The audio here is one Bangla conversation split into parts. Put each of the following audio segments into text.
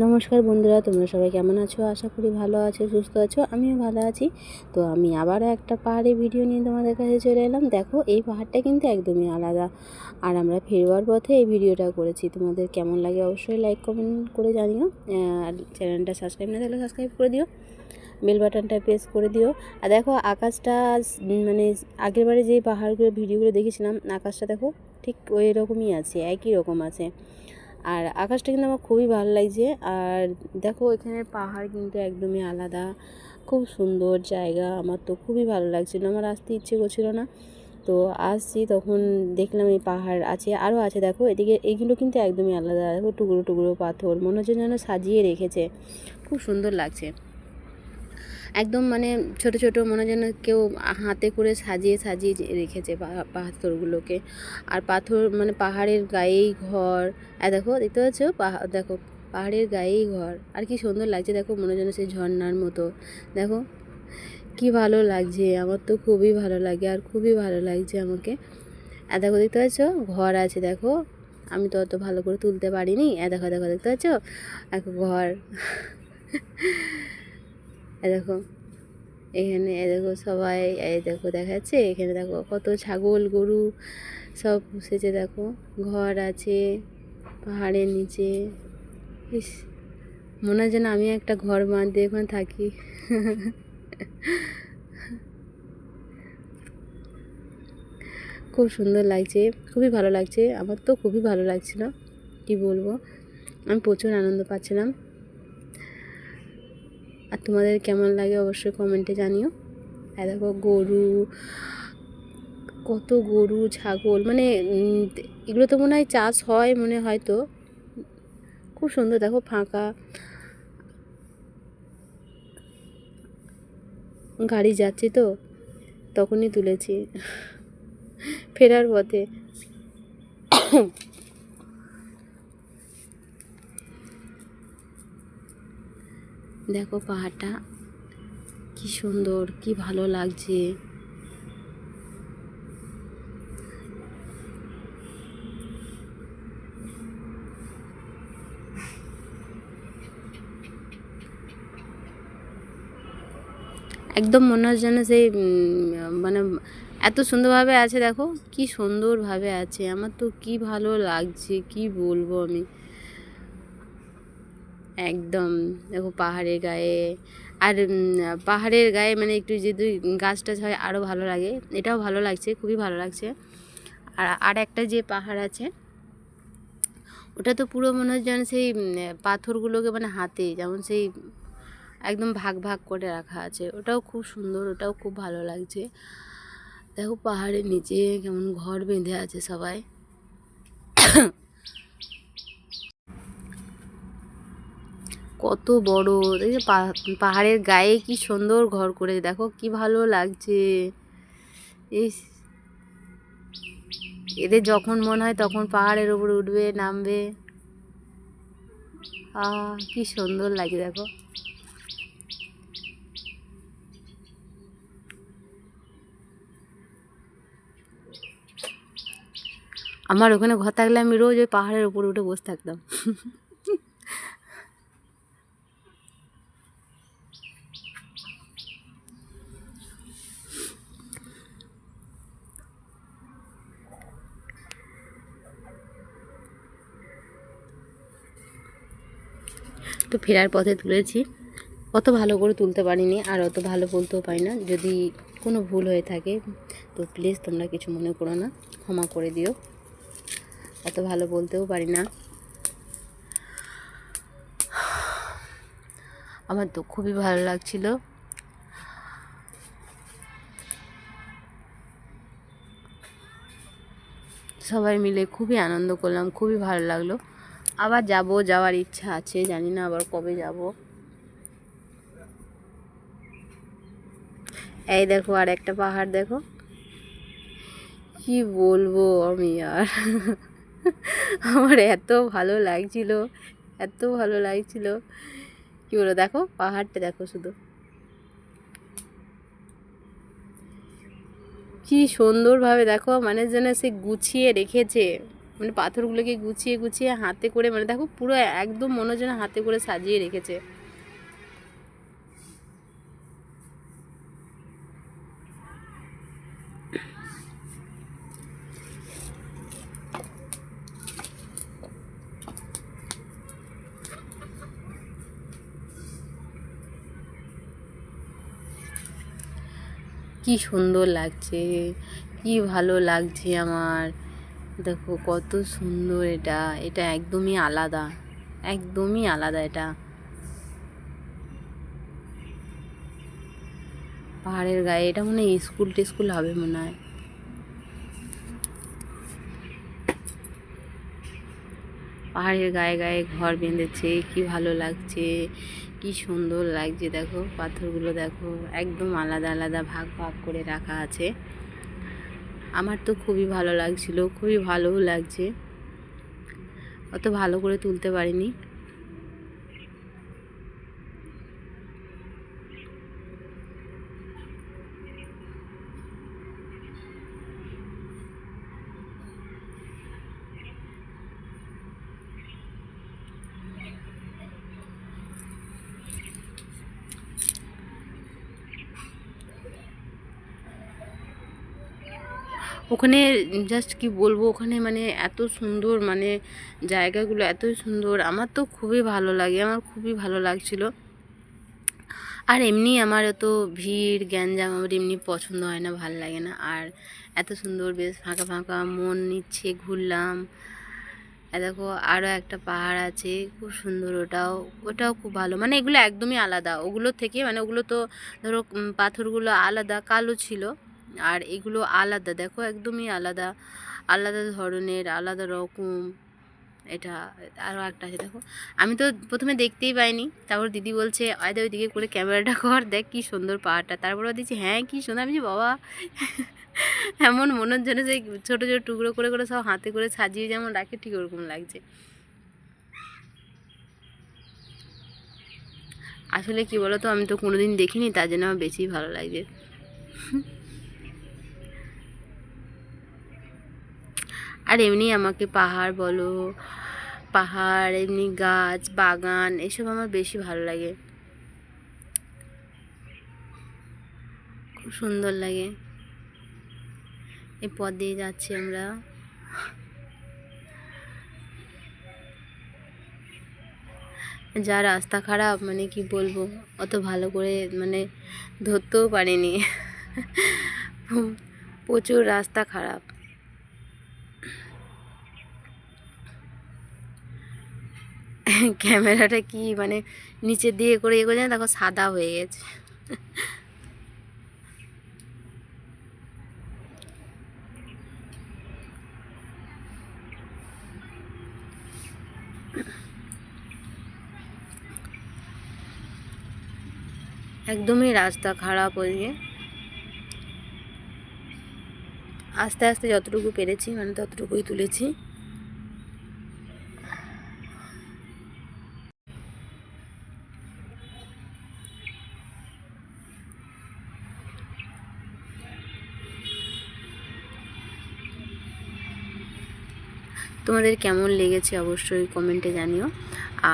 নমস্কার বন্ধুরা, তোমরা সবাই কেমন আছো? আশা করি ভালো আছো, সুস্থ আছো, আমিও ভালো আছি। তো আমি আবারও একটা পাহাড়ে ভিডিও নিয়ে তোমাদের কাছে চলে এলাম। দেখো, এই পাহাড়টা কিন্তু একদমই আলাদা। আর আমরা ফেরবার পথে এই ভিডিওটা করেছি। তোমাদের কেমন লাগে অবশ্যই লাইক কমেন্ট করে জানিও। আর চ্যানেলটা সাবস্ক্রাইব না থাকলে সাবস্ক্রাইব করে দিও। বেল বাটনটা প্রেস করে দিও। আর দেখো, আকাশটা মানে আগের বারে যে পাহাড়গুলো ভিডিওগুলো দেখেছিলাম, আকাশটা দেখো, ঠিক ওই রকমই আছে, একই রকম আছে। আর আকাশটা কিন্তু আমার খুবই ভালো লাগছে। আর দেখো এখানের পাহাড় কিন্তু একদমই আলাদা। খুব সুন্দর জায়গা, আমার তো খুবই ভালো লাগছিল। আমার আসতে ইচ্ছে করছিল না। তো আসছি, তখন দেখলাম এই পাহাড় আছে আরও আছে। দেখো, এদিকে এগুলো কিন্তু একদমই আলাদা। দেখো, টুকরো টুকরো পাথর, মনে হচ্ছে যেন সাজিয়ে রেখেছে। খুব সুন্দর লাগছে। একদম মানে ছোট ছোট মনে যেন কেউ হাতে করে সাজিয়ে সাজিয়ে রেখেছে পাথরগুলোকে। আর পাথর মানে পাহাড়ের গায়েই ঘর। আর দেখো, দেখতে পাচ্ছ? দেখো, পাহাড়ের গায়েই ঘর। আর কি সুন্দর লাগছে, দেখো, মনে যেন সেই ঝর্নার মতো। দেখো, কি ভালো লাগছে, আমার তো খুবই ভালো লাগে, আর খুবই ভালো লাগছে আমাকে। আর দেখো, দেখতে পাচ্ছ? ঘর আছে, দেখো। আমি তো অত ভালো করে তুলতে পারিনি। এ দেখো দেখো, দেখতে পাচ্ছ? এক ঘর। দেখো, এখানে দেখো সবাই, এই দেখো দেখাচ্ছে, এখানে দেখো কত ছাগল, গরু সব পুষেছে দেখো, ঘর আছে, পাহাড়ের নিচে। ইস, মনে হয় যেন আমি একটা ঘর বাঁধতে ওখানে থাকি। খুব সুন্দর লাগছে, খুবই ভালো লাগছে, আমার তো খুবই ভালো লাগছিল, কি বলব? আমি প্রচুর আনন্দ পাচ্ছিলাম। আর তোমাদের কেমন লাগে অবশ্যই কমেন্টে জানিও। আর দেখো গরু, কত গরু, ছাগল মানে এগুলো তো মনে হয় চাষ হয় মনে হয়তো খুব সুন্দর দেখো ফাঁকা। গাড়ি যাচ্ছি তো, তখনই তুলেছি। ফেরার পথে। দেখো পাহাড়টা, কি সুন্দর, কি ভালো লাগছে। একদম মনে হচ্ছে যেন সেই মানে এত সুন্দরভাবে আছে, দেখো, কি সুন্দরভাবে আছে। আমার তো কি ভালো লাগছে, কি বলব আমি। একদম দেখো পাহাড়ের গায়ে। আর পাহাড়ের গায়ে মানে একটু যদি গাছ টাছ হয় আরও ভালো লাগে। এটাও ভালো লাগছে, খুবই ভালো লাগছে। আর আর একটা যে পাহাড় আছে, ওটা তো পুরো মনে হচ্ছে যেন সেই পাথরগুলোকে মানে হাতে যেমন সেই একদম ভাগ ভাগ করে রাখা আছে। ওটাও খুব সুন্দর, ওটাও খুব ভালো লাগছে। দেখো পাহাড়ের নিচে কেমন ঘর বেঁধে আছে সবাই। কত বড়। দেখি পাহাড়ের গায়ে কি সুন্দর ঘর করে। দেখো কি ভালো লাগছে। ইস। এদের যখন মনে হয় তখন পাহাড়ের উপর উঠবে, নামবে। আহ কি সুন্দর লাগে দেখো। আমার ওখানে ঘর থাকলে আমি রোজ ওই পাহাড়ের উপরে উঠে বসে থাকতাম। তো ফেরার পথে তুলেছি। অত ভালো করে তুলতে পারিনি, আর অত ভালো বলতেও পারি না। যদি কোনো ভুল হয়ে থাকে, তো প্লিজ তোমরা কিছু মনে করো না, ক্ষমা করে দিও। অত ভালো বলতেও পারি না। আমার তো খুবই ভালো লাগছিল। সবাই মিলে খুবই আনন্দ করলাম, খুবই ভালো লাগল। আবার যাব, যাওয়ার ইচ্ছা আছে, জানি না আবার কবে যাব। এই দেখো, আর একটা পাহাড় দেখো। কি বলব আমি আর? আমার এত ভালো লাগছিল, এত ভালো লাগছিল। কি বলো দেখো, পাহাড়টা দেখো শুধু। কি সুন্দরভাবে দেখো মানে যেন সে গুছিয়ে রেখেছে। মানে পাথরগুলোকে গুছিয়ে গুছিয়ে হাতে করে মানে দেখো পুরো একদম মনে হচ্ছে না হাতে করে সাজিয়ে রেখেছে। কি সুন্দর লাগছে, কি ভালো লাগছে আমার। দেখো কত সুন্দর এটা। এটা একদমই আলাদা। একদমই আলাদা এটা। পাহাড়ের গায়ে। এটা মনে হয় স্কুল টিস্কুল হবে মনে হয়। পাহাড়ের গায়ে গায়ে ঘর বেঁধেছে। কি ভালো লাগছে। কি সুন্দর লাগছে। দেখো পাথরগুলো দেখো। একদম আলাদা আলাদা ভাগ ভাগ করে রাখা আছে। আমার তো খুবই ভালো লাগছিল খুবই ভালোও লাগছে। অত ভালো করে তুলতে পারিনি। ওখানে জাস্ট কি বলব, ওখানে মানে এত সুন্দর মানে জায়গাগুলো এত সুন্দর, আমার তো খুবই ভালো লাগে, আমার খুবই ভালো লাগছিল। আর এমনি আমার এত ভিড়, গ্যাঞ্জাম আমার এমনি পছন্দ হয় না, ভালো লাগে না। আর এত সুন্দর বেশ ফাঁকা ফাঁকা মন নিচ্ছে ঘুরলাম। দেখো আরও একটা পাহাড় আছে, খুব সুন্দর ওটাও ওটাও খুব ভালো। মানে এগুলো একদমই আলাদা, ওগুলো থেকে মানে ওগুলো তো ধরো পাথরগুলো আলাদা, কালো ছিল। আর এগুলো আলাদা, দেখো একদমই আলাদা। আলাদা ধরনের, আলাদা রকম। এটা আরও একটা আছে, দেখো। আমি তো প্রথমে দেখতেই পাইনি। তারপর দিদি বলছে আয়দা ওইদিকে করে ক্যামেরাটা কর, দেখ কি সুন্দর পাহাড়টা। তারপর দিচ্ছি হ্যাঁ কি সুন্দর। আমি বাবা। এমন মনের জন্য যে ছোটো ছোটো টুকরো করে করে সব হাতে করে সাজিয়ে যেমন রাখে, ঠিক ওরকম লাগছে। আসলে কি বলো তো আমি তো কোনোদিন দেখিনি, তার জন্য আমার বেশি ভালো লাগছে আর এমনি আমাকে পাহাড় বলো, পাহাড়, এমনি গাছ, বাগান, এসব আমার বেশি ভালো লাগে। খুব সুন্দর লাগে। এই পথ দিয়ে যাচ্ছি আমরা। যা রাস্তা খারাপ মানে কি বলব, অত ভালো করে মানে ধরতেও পারিনি। প্রচুর রাস্তা খারাপ। ক্যামেরাটা কি মানে নিচে দিয়ে করে এগোয় যায় দেখো সাদা হয়ে গেছে। একদমই রাস্তা খারাপ ওইদিকে আস্তে আস্তে যতটুকু পেরেছি মানে ততটুকুই তুলেছি। তোমাদের কেমন লেগেছে অবশ্যই কমেন্টে জানিও।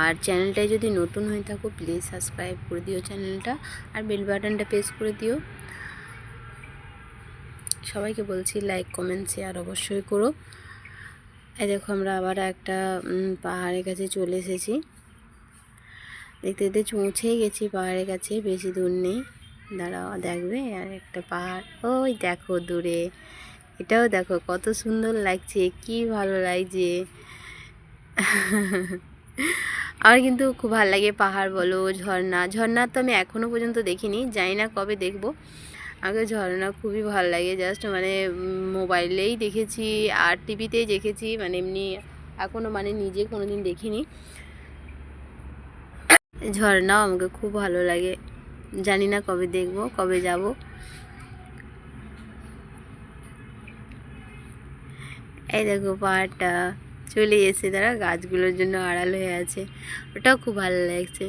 আর চ্যানেলটায় যদি নতুন হয়ে থাকো প্লিজ সাবস্ক্রাইব করে দিও চ্যানেলটা আর বেল বাটনটা প্রেস করে দিও। সবাইকে বলছি লাইক কমেন্ট শেয়ার অবশ্যই করো। এই দেখো আমরা আবার একটা পাহাড়ের কাছে চলে এসেছি। দেখতে দেখতে পৌঁছেই গেছি পাহাড়ের কাছে, বেশি দূর নেই। দাঁড়াও, দেখবে? আর একটা পাহাড়, ওই দেখো দূরে। এটাও দেখো কত সুন্দর লাগছে, কি ভালো লাগছে। আমার কিন্তু খুব ভালো লাগে পাহাড় বলো, ঝর্ণা। ঝর্ণা তো আমি এখনও পর্যন্ত দেখিনি, জানি না কবে দেখব। আমাকে ঝর্ণা খুবই ভালো লাগে জাস্ট মানে মোবাইলেই দেখেছি, আর টিভিতেই দেখেছি মানে এমনি এখনও মানে নিজে কোনো দিন দেখিনি। ঝর্ণাও আমাকে খুব ভালো লাগে, জানি না কবে দেখব, কবে যাব। এই দেখো পাহাড়টা চলে এসে তারা গাছগুলোর জন্য আড়াল হয়ে আছে। ওটাও খুব ভালো লাগছে।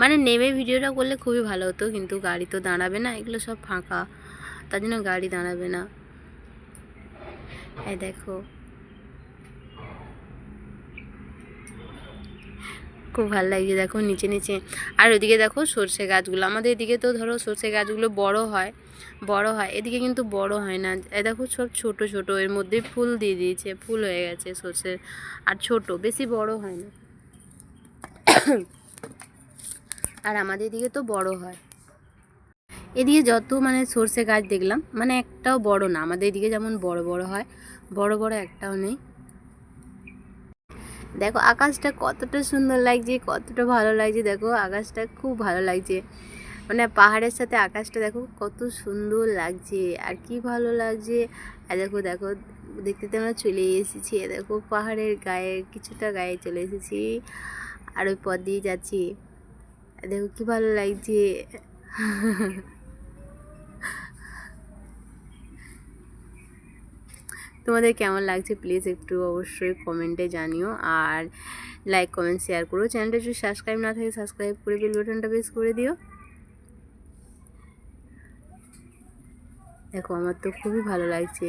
মানে নেমে ভিডিওটা করলে খুবই ভালো হতো, কিন্তু গাড়ি তো দাঁড়াবে না, এগুলো সব ফাঁকা। তার জন্য গাড়ি দাঁড়াবে না। এই দেখো। খুব ভালো লাগছে, দেখো নিচে নিচে। আর ওদিকে দেখো সর্ষে গাছগুলো, আমাদের এদিকে তো ধরো সর্ষে গাছগুলো বড় হয়। বড় হয়। এদিকে কিন্তু বড় হয় না। এ দেখো সব ছোট ছোট। এর মধ্যে ফুল দিয়ে দিয়েছে। ফুল হয়ে গেছে সর্ষের। আর ছোট, বেশি বড় হয় না। আর আমাদের এদিকে তো বড় হয়। এদিকে যত মানে সর্ষে গাছ দেখলাম মানে একটাও বড় না। আমাদের এদিকে যেমন বড় বড় হয়। বড় বড় একটাও নেই। দেখো আকাশটা কতটা সুন্দর লাগছে, কতটা ভালো লাগছে। দেখো আকাশটা খুব ভালো লাগছে। মানে পাহাড়ের সাথে আকাশটা দেখো কত সুন্দর লাগছে, আর কি ভালো লাগছে। আর দেখো দেখো, দেখতে তো আমরা চলে এসেছি। দেখো, পাহাড়ের গায়ে কিছুটা গায়ে চলে এসেছি। আর ওই পথ দিয়ে যাচ্ছি। দেখো, কি ভালো লাগছে। তোমাদের কেমন লাগছে? প্লিজ একটু অবশ্যই কমেন্টে জানিও। আর লাইক, কমেন্ট, শেয়ার করো। চ্যানেলটা যদি সাবস্ক্রাইব না থাকে, সাবস্ক্রাইব করে বেল বাটনটা প্রেস করে দিও। দেখো, আমার তো খুবই ভালো লাগছে।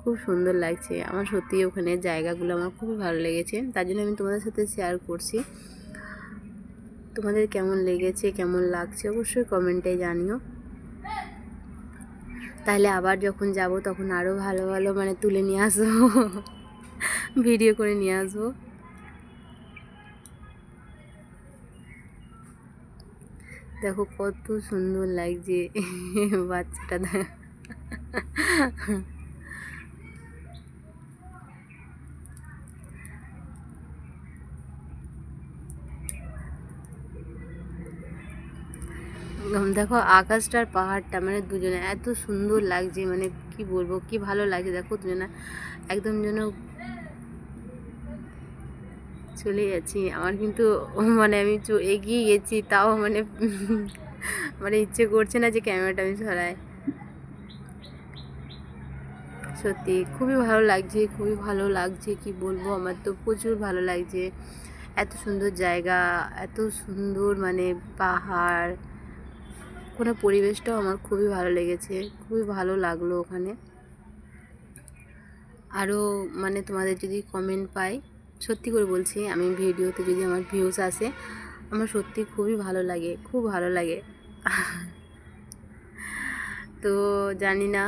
খুব সুন্দর লাগছে। আমার সত্যি ওখানে জায়গাগুলো আমার খুবই ভালো লেগেছে। তার জন্য আমি তোমাদের সাথে শেয়ার করছি। তোমাদের কেমন লেগেছে, কেমন লাগছে অবশ্যই কমেন্টে জানিও। তাহলে আবার যখন যাব তখন আরও ভালো ভালো মানে তুলে নিয়ে আসব। ভিডিও করে নিয়ে আসব। দেখো কত সুন্দর লাগছে বাচ্চাটা দেখ। দেখো আকাশটার পাহাড়টা মানে দুজনে এত সুন্দর লাগছে মানে কি বলব, কি ভালো লাগছে, দেখো দুজনে একদম যেন চলে যাচ্ছি আমার কিন্তু মানে আমি এগিয়ে গেছি, তাও মানে মানে ইচ্ছে করছে না যে ক্যামেরাটা আমি সরাই। সত্যি, খুবই ভালো লাগছে, খুবই ভালো লাগছে, কি বলব? আমার তো প্রচুর ভালো লাগছে। এত সুন্দর জায়গা, এত সুন্দর মানে পাহাড়, ওখানে পরিবেশটাও আমার খুবই ভালো লেগেছে, খুবই ভালো লাগল ওখানে। আরও মানে তোমাদের যদি কমেন্ট পাই সত্যি করে বলছি, আমি ভিডিওতে যদি আমার ভিউজ আসে, আমার সত্যি খুবই ভালো লাগে, খুব ভালো লাগে। তো জানি না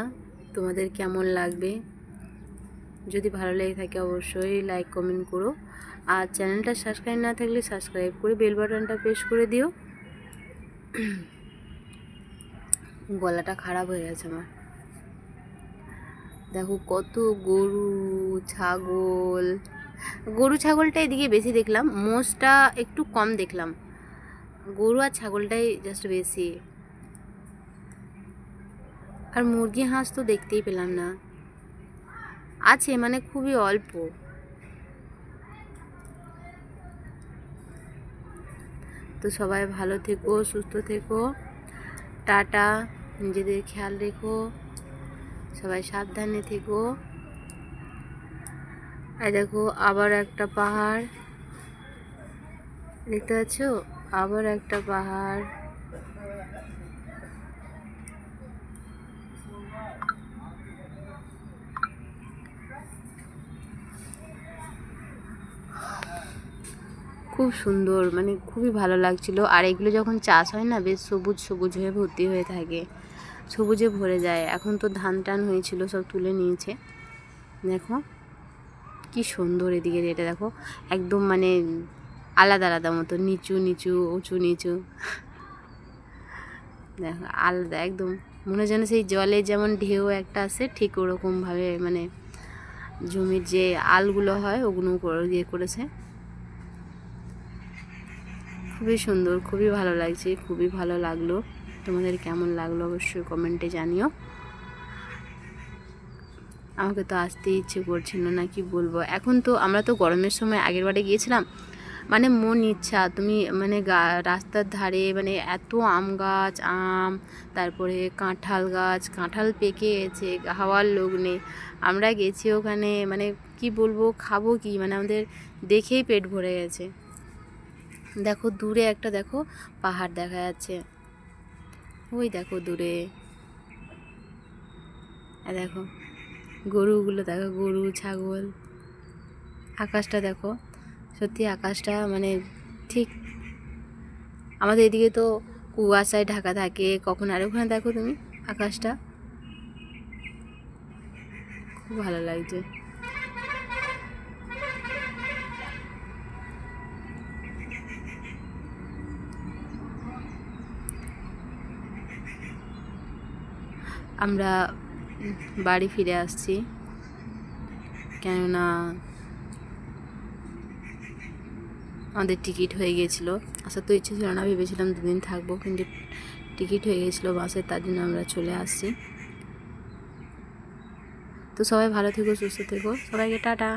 তোমাদের কেমন লাগবে। যদি ভালো লেগে থাকে অবশ্যই লাইক কমেন্ট করো। আর চ্যানেলটা সাবস্ক্রাইব না থাকলে সাবস্ক্রাইব করে বেল বাটনটা প্রেস করে দিও। গলাটা খারাপ হয়ে গেছে আমার। দেখো কত গরু, ছাগল গরু ছাগলটা এদিকে বেশি দেখলাম, মোষটা একটু কম দেখলাম। গরু আর ছাগলটাই জাস্ট বেশি। আর মুরগি, হাঁস তো দেখতেই পেলাম না। আছে মানে খুবই অল্প। তো সবাই ভালো থেকো, সুস্থ থেকো। টাটা, নিজেদের খেয়াল রেখো। সবাই সাবধানে থেকো। আর দেখো, আবার একটা পাহাড়। দেখতে পাচ্ছ? আবার একটা পাহাড়। খুব সুন্দর মানে খুবই ভালো লাগছিল। আর এগুলো যখন চাষ হয় না, বেশ সবুজ সবুজ হয়ে ভর্তি হয়ে থাকে। সবুজে ভরে যায়। এখন তো ধান টান হয়েছিল, সব তুলে নিয়েছে। দেখো। কি সুন্দর এদিকে এটা দেখো। একদম মানে আলাদা আলাদা মতো, নিচু নিচু, উঁচু, নিচু। দেখো, আলাদা, একদম। মনে যেন সেই জলে যেমন ঢেউ একটা আসে ঠিক ওরকমভাবে মানে জমির যে আলগুলো হয়, ওগুলো ইয়ে করেছে। খুবই সুন্দর, খুবই ভালো লাগছে, খুবই ভালো লাগল। তোমাদের কেমন লাগল অবশ্যই কমেন্টে জানিও। আমাকে তো আসতে ইচ্ছে করছিল না, কি বলব? এখন তো আমরা তো গরমের সময় আগের বারে গিয়েছিলাম মানে মন ইচ্ছা, তুমি মানে রাস্তার ধারে মানে এত আম গাছ, আম, তারপরে কাঁঠাল গাছ, কাঁঠাল পেকে গেছে, খাওয়ার লোক নেই। আমরা গেছি ওখানে মানে কি বলব, খাব কি? মানে আমাদের দেখেই পেট ভরে গেছে। দেখো দূরে একটা, দেখো পাহাড় দেখা যাচ্ছে। ওই দেখো দূরে। দেখো। গরুগুলো দেখো, গরু, ছাগল, আকাশটা দেখো। সত্যি আকাশটা মানে ঠিক আমাদের এদিকে তো কুয়াশায় ঢাকা থাকে, কখন আর ওখানে দেখো তুমি আকাশটা। খুব ভালো লাগছে। আমরা বাড়ি ফিরে আসছি। কেননা আমাদের টিকিট হয়ে গিয়েছিল। আসার তো ইচ্ছে ছিল না, ভেবেছিলাম দুদিন থাকব, কিন্তু টিকিট হয়ে গেছিল বাসে, তার জন্য আমরা চলে আসছি। তো সবাই ভালো থেকো, সুস্থ থেকো। সবাইকে টাটা।